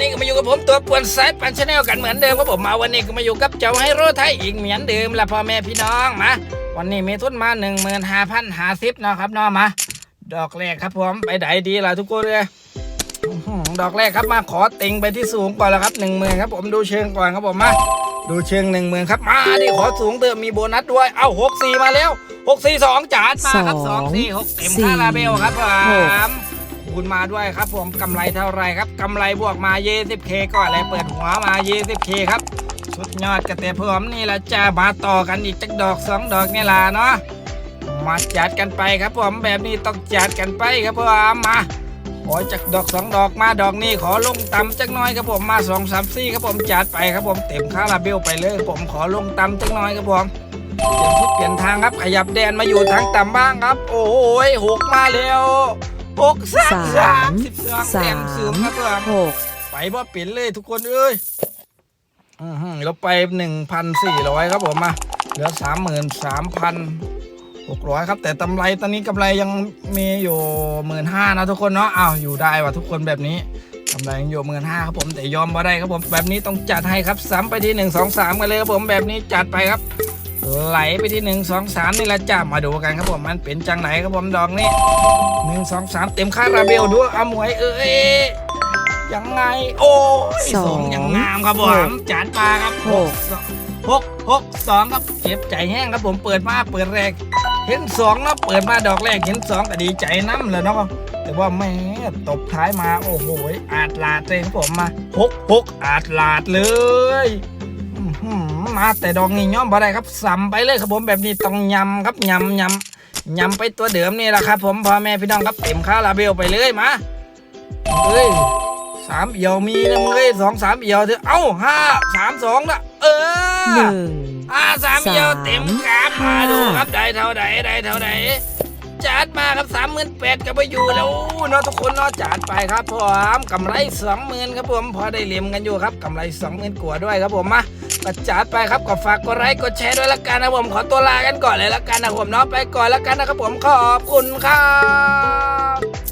นี้ก็มาอยู่กับผมตัวป่วนสายปันชาแนลกันเหมือนเดิมครับผมมาวันนี้ก็มาอยู่กับเจ้าไฮโรไทยอีกเหมือนเดิมละพ่อแม่พี่น้องมาวันนี้มีทุนมาหนึ่งหมื่นห้าพันห้าสิบนาะครับเน้องมา ดอกแรกครับผมไปไหนดีล่ะทุกคนเลยอื้อหือดอกแรกครับมาขอติงไปที่สูงก่อนแล้วครับหนึ่งหมื่นครับผมดูเชิงก่อนครับผมมาดูเชิงหนึ่งหมื่นครับมาดิขอสูงเติมมีโบนัสด้วยเอ้าหกสี่มาแล้วหกสี่สองจานมาครับสสอองงสี่หกเต็มสี่คาราเบลครับผหกม คูณมาด้วยครับผมกำไรเท่าไรครับกำไรบวกมาเยสิบเคก่อนเลยเปิดหัวมาเยสิบเคครับสุดยอดกระเตะผมนี่ละจะมาต่อกันอีกจักดอกสองดอกนี่ล่ะเนาะมาจัดกันไปครับผมแบบนี้ต้องจัดกันไปครับผมมาขอจากดอกสองดอกมาดอกนี้ขอลงต่ำจักน้อยครับผมมาสองสามสี่ครับผมจัดไปครับผมเต็มคาราเบลไปเลยผมขอลงต่ำจักน้อยครับผมเปลี่ยนทิศเปลี่ยนทางครับขยับแดนมาอยู่ทางต่ำบ้างครับ โอ้ยหกมาแล้ว หกสามสามสิบสองสาเต็มมสูงครับผมหกไปบ่เปลี่ยนเลยทุกคนเอ้ยอือหือเราไปหนึ่งพันสี่ร้อยครับผมมาเหลือสามหมื่นสามพันหกร้อยครับ แต่กำไรตอนนี้กำไรยังมีอยู่หมื่นห้านะทุกคนเนาะอ้าวอยู่ได้ว่ะทุกคนแบบนี้กำไรยังอยู่หมื่นห้าครับผมแต่ยอมมาได้ครับผมแบบนี้ต้องจัดให้ครับซ้ำไปที่หนึ่งสองสามกันเลยครับผมแบบนี้จัดไปครับ ไหลไปที่หนึ่งสองสามนี่แหละจ้ามาดูกันครับผมมันเป็นจังไหนครับผมดอกนี้หนึ่งสองสามเต็มคาราเบลด้วยเอาหมวยเอ้ยยังไง โอ้ยสองส่งอย่างงามครับผหมกจานปลาครับหกหกหกสองครับเจ็บใจแห้งครับผมเปิดมาเปิดแรก เห็นสองเนาะเปิดมาดอกแรกเห็นสองก็ดีใจน้ำเลยเนาะแต่ว่าแม่ตบท้ายมาโอ้โหอาดลาดเลยครับผมมาหกหกอาดลาดเลยอื้อหือ มาแต่ดอกนี้ย่อมบ่ได้ครับสัมไปเลยครับผมแบบนี้ต้องยำครับยำยำยำไปตัวเดิมนี่แหละครับผมพ่อแม่พี่น้องครับเต็มคาราเบลไปเลยมาเอ้ยสามเอี่ยวมีนะมึงเอ้ยสองสามเอี่ยวเถอะเอ้าห้าสามสองนะเออหนึ่งอ่าสามเอี่ยวสามเต็มกราฟมาห้าดูครับได้เท่าไหได้เท่าไหจัดมาครับสามหมื่นแปดก็ไปอยู่แล้วเนาะทุกคนเนาะจัดไปครับผมกำไรสองหมื่นครับผมพอได้เหลี่ยมกันอยู่ครับกำไรสองหมื่นกว่าด้วยครับผมมา ก็จัดไปครับก็ฝากกดไลค์กดแชร์ด้วยละกันนะผมขอตัวลากันก่อนเลยละกันนะผมเนาะไปก่อนละกันนะครับผมขอบคุณครับ